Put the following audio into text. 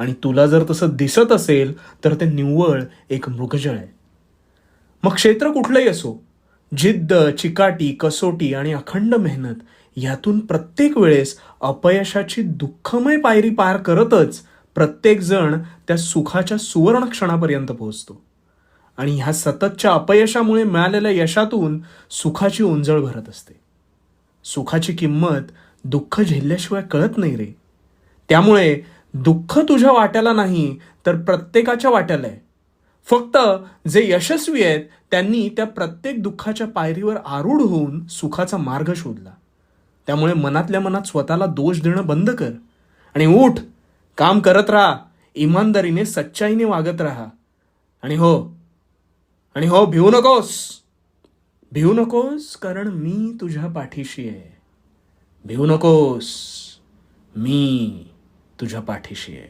आणि तुला जर तसं दिसत असेल तर ते निव्वळ एक मृगजळ आहे. मग क्षेत्र कुठलंही असो जिद्द चिकाटी कसोटी आणि अखंड मेहनत यातून प्रत्येक वेळेस अपयशाची दुःखमय पायरी पार करतच प्रत्येक जण त्या सुखाच्या सुवर्ण क्षणापर्यंत पोहोचतो. आणि ह्या सततच्या अपयशामुळे मिळालेल्या यशातून सुखाची उंजळ भरत असते. सुखाची किंमत दुःख झेलल्याशिवाय कळत नाही रे. त्यामुळे दुःख तुझ्या वाट्याला नाही तर प्रत्येकाच्या वाट्याला आहे. फक्त जे यशस्वी आहेत त्यांनी त्या प्रत्येक दुःखाच्या पायरीवर आरूढ होऊन सुखाचा मार्ग शोधला. त्यामुळे मनातल्या मनात स्वतःला दोष देणं बंद कर आणि उठ काम करत राहा इमानदारीने सच्चाईने वागत राहा. आणि हो आणि हो भिवू नकोस. भिवू नकोस कारण मी तुझ्या पाठीशी आहे. भिवू नकोस मी. तुझ्या पाठीशी आहे.